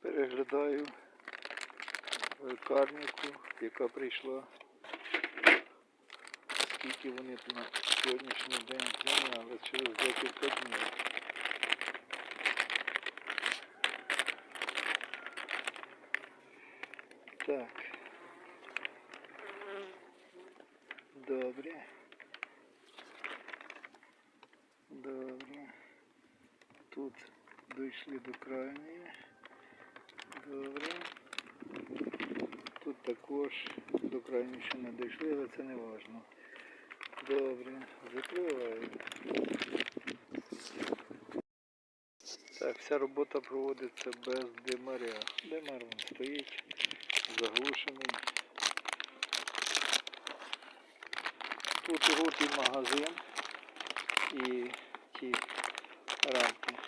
Переглядаю карніку, яка прийшла. Скільки вони на сьогоднішній день зайняли через декілька днів. Так. Добре. Добре. Тут дійшли до крайньої. Добре. Тут також до крайньої ще не дійшли, але це не важливо. Добре, закриваю. Так, вся робота проводиться без димаря. Димар він стоїть, заглушений. Тут і магазин і ті рамки.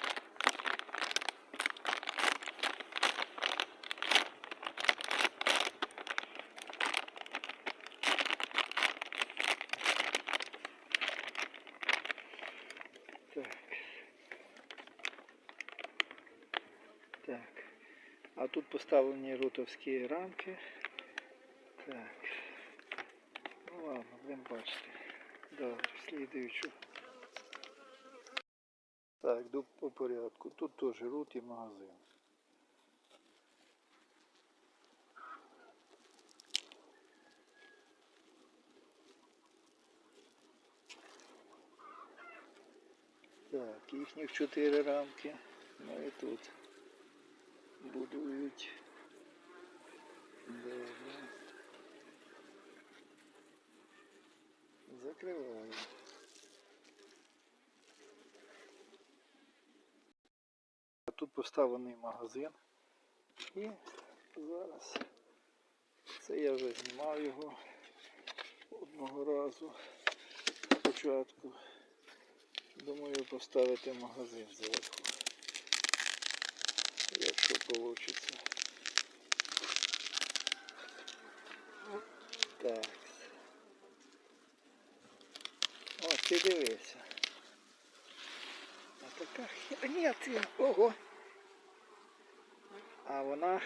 Так. Так. А тут поставлені рутовські рамки. Так. Ну ладно, будемо бачити. Добре, слідуючу. Так, йду по порядку. Тут теж рут і магазин. Так, їхніх чотири рамки. Ну і тут будують. Добре. Закриваю. Тут поставлений магазин. І зараз це я вже знімав його одного разу спочатку. Думаю поставити магазин зверху. Якщо вийде. Так. О, ти дивися. А така херня ти. Ого. А вона.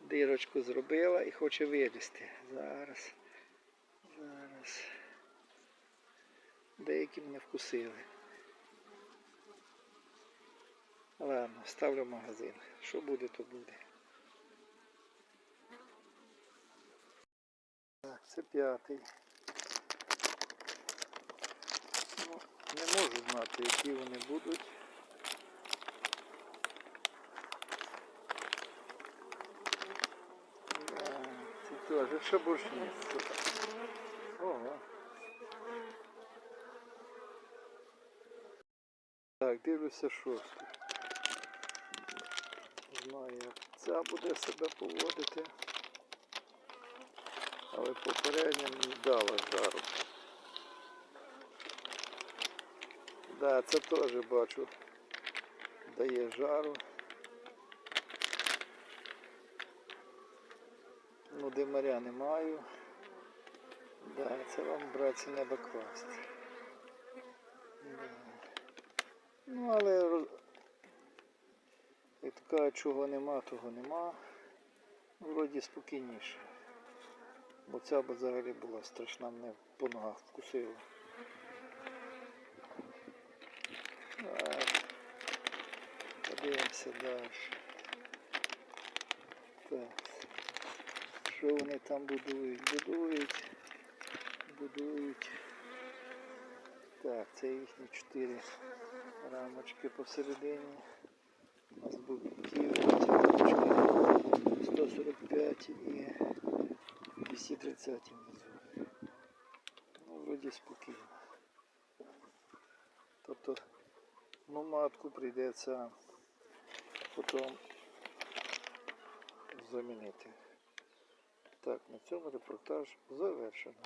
Дирочку зробила і хоче вилізти. Зараз. Зараз. Деякі мене вкусили. Ладно, ставлю в магазин. Що буде, то буде. Так, це п'ятий. Ну, не можу знати, які вони будуть. Да, Це теж ще більше місця. Ого. Так, дивлюся шосту. Знаю, як ця буде себе поводити. Але попередня не дала жару. Да, це теж бачу. Дає жару. Ну, димаря не маю. Да, це вам, братці, не докласти. Да. Ну, але як то чого нема, того нема. Вроді спокійніше. Бо ця б взагалі була страшна, мене по ногах вкусила. Подивимося далі. Так. Що вони там будують? Будують. Будують. Так, це їхні чотири рамочки посередині. У нас боків ці рамочки 145 і 230 внизу. Ну, вроді спокійно. Тобто, ну, матку прийдеться потім замінити. Так, на цьому репортаж завершено.